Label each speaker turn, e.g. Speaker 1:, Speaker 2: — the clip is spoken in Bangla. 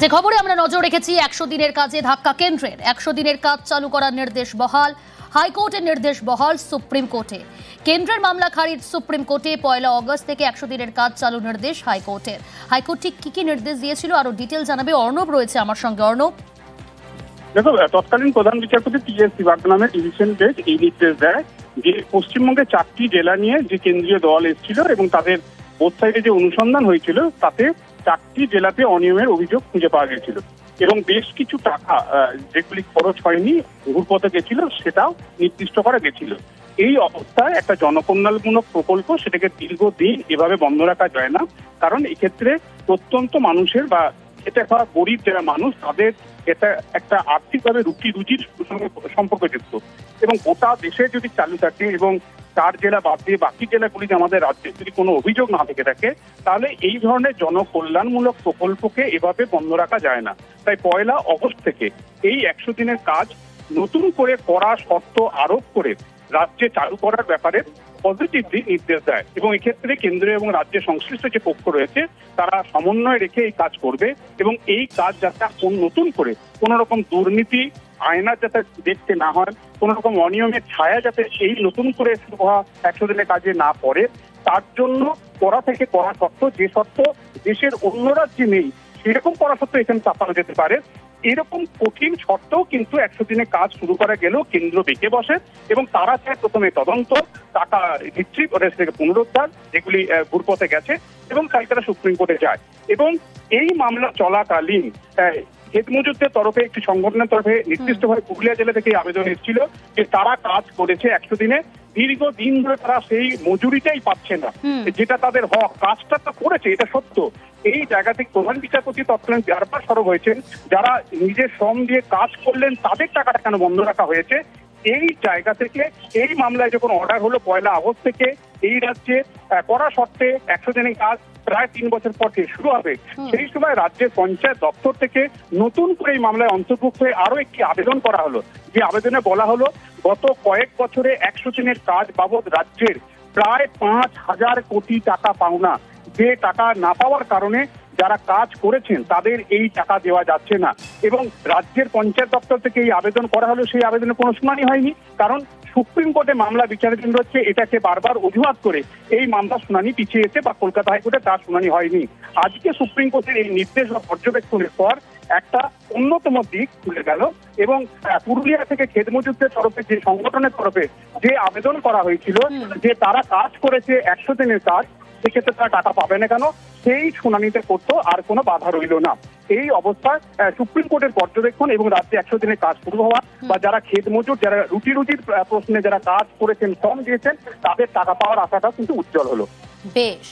Speaker 1: যে খবরে আমরা নজর রেখেছি, একশো দিনের কাজে ধাক্কা কেন্দ্রের। একশো দিনের কাজ চালু করার নির্দেশ বহাল, হাইকোর্টের নির্দেশ বহাল সুপ্রিম কোর্টে। কেন্দ্রের মামলা খারিজ সুপ্রিম কোর্টে পয়লা অগস্ট থেকে একশো দিনের কাজ চালু নির্দেশ হাইকোর্টের। হাইকোর্ট ঠিক কি কি নির্দেশ দিয়েছিল আরও ডিটেল জানাবে অর্ণব রয়েছে আমার সঙ্গে। অর্ণব?
Speaker 2: দেখো, তৎকালীন প্রধান বিচারপতি টি এস নামের ডিভিশন বেঞ্চ এই নির্দেশ দেয় যে পশ্চিমবঙ্গে চারটি জেলা নিয়ে যে কেন্দ্রীয় দল এসেছিল এবং তাদের ওয়েবসাইটে যে অনুসন্ধান হয়েছিল, তাতে চারটি জেলাতে অনিয়মের অভিযোগ খুঁজে পাওয়া গেছিল এবং বেশ কিছু টাকা যেগুলি খরচ হয়নি, ঘুরপথে গেছিল, সেটাও নির্দিষ্ট করা গেছিল। এই অবস্থায় একটা জনকল্যাণমূলক প্রকল্প সেটাকে দীর্ঘদিন এভাবে বন্ধ রাখা যায় না, কারণ এক্ষেত্রে প্রত্যন্ত মানুষের বা খেটে খাওয়া গরিব যারা মানুষ, তাদের এটা একটা আর্থিকভাবে রুটি রুজির সঙ্গে সম্পর্কযুক্ত। এবং গোটা দেশে যদি চালু থাকে এবং চার জেলা বাদ দিয়ে বাকি জেলাগুলিতে আমাদের রাজ্যে যদি কোনো অভিযোগ না থেকে থাকে, তাহলে এই ধরনের জনকল্যাণমূলক প্রকল্পকে এভাবে বন্ধ রাখা যায় না। তাই পয়লা অগস্ট থেকে এই একশো দিনের কাজ নতুন করে করা শর্ত আরোপ করে রাজ্যে চালু করার ব্যাপারে পজিটিভলি নির্দেশ দেয় এবং এক্ষেত্রে কেন্দ্র এবং রাজ্যের সংশ্লিষ্ট যে পক্ষ রয়েছে, তারা সমন্বয় রেখে এই কাজ করবে এবং এই কাজ যাতে নতুন করে কোন রকম দুর্নীতি আয়না যাতে দেখতে না হয় কোন রকম অনিয়মের ছায়া যাতে এই নতুন করে শুরু হওয়া একশো দিনের কাজে না পড়ে, তার জন্য করা থেকে করা সত্ত্ব যে সত্ত্ব দেশের অন্য রাজ্যে নেই, সেরকম করা সত্ত্বেও এখানে চাপানো যেতে পারে। এরকম কঠিন শর্তেও কিন্তু একশো দিনে কাজ শুরু করা গেলেও কেন্দ্র বেঁকে বসে এবং তারা চায় প্রথমে তদন্ত, টাকা রিট্রিভ থেকে পুনরুদ্ধার, যেগুলি ঘুরপথে গেছে এবং তাই তারা সুপ্রিম কোর্টে যায়। এবং এই মামলা চলাকালীন ক্ষেত তরফে একটি সংগঠনের তরফে নির্দিষ্টভাবে পুরুলিয়া জেলা থেকে আবেদন এসেছিল যে তারা কাজ করেছে একশো দিনে। দীর্ঘ দিন ধরে তারা সেই মজুরিটাই পাচ্ছে না। যেটা তাদের হক কাজটা তো করেছে এটা সত্য। এই জায়গা থেকে প্রধান বিচারপতি তৎকালীন বারবার সরব হয়েছেন। যারা নিজের শ্রম দিয়ে কাজ করলেন তাদের টাকাটা কেন বন্ধ রাখা হয়েছে? এই জায়গা থেকে এই মামলায় যখন অর্ডার হলো পয়লা আগস্ট থেকে এই রাজ্যে করা সত্ত্বে একশো দিনের কাজ প্রায় তিন বছর পর থেকে শুরু হবে। সেই সময় রাজ্যের পঞ্চায়েত দপ্তর থেকে নতুন করে এই মামলায় অন্তর্ভুক্ত হয়ে আরও একটি আবেদন করা হলো। যে আবেদনে বলা হলো গত কয়েক বছরে একশো দিনের কাজ বাবদ রাজ্যের প্রায় পাঁচ হাজার কোটি টাকা পাওনা। যে টাকা না পাওয়ার কারণে যারা কাজ করেছেন তাদের এই টাকা দেওয়া যাচ্ছে না। এবং রাজ্যের পঞ্চায়েত দপ্তর থেকে এই আবেদন করা হলো সেই আবেদনে কোনো শুনানি হয়নি। কারণ সুপ্রিম কোর্টে মামলা বিচারাধীন রয়েছে এটাকে বারবার অজুহাত করে এই মামলা শুনানি পিছিয়েছে বা কলকাতা হাইকোর্টে তার শুনানি হয়নি। আজকে সুপ্রিম কোর্টের এই নির্দেশ বা পর্যবেক্ষণের পর একটা অন্যতম দিক খুলে গেল এবং পুরুলিয়া থেকে খেত মজুরদের তরফে যে সংগঠনের তরফে যে আবেদন করা হয়েছিল যে তারা কাজ করেছে একশো দিনের কাজ সেক্ষেত্রে তারা টাকা পাবে না কেন? সেই শুনানিতে করতো আর কোনো বাধা রইল না। এই অবস্থা সুপ্রিম কোর্টের পর্যবেক্ষণ এবং রাজ্যে একশো দিনের কাজ শুরু হওয়া বা যারা খেত মজুর যারা রুটি রুটির প্রশ্নে যারা কাজ করেছেন শ্রম দিয়েছেন তাদের টাকা পাওয়ার আশাটা কিন্তু উজ্জ্বল হলো।
Speaker 1: বেশ।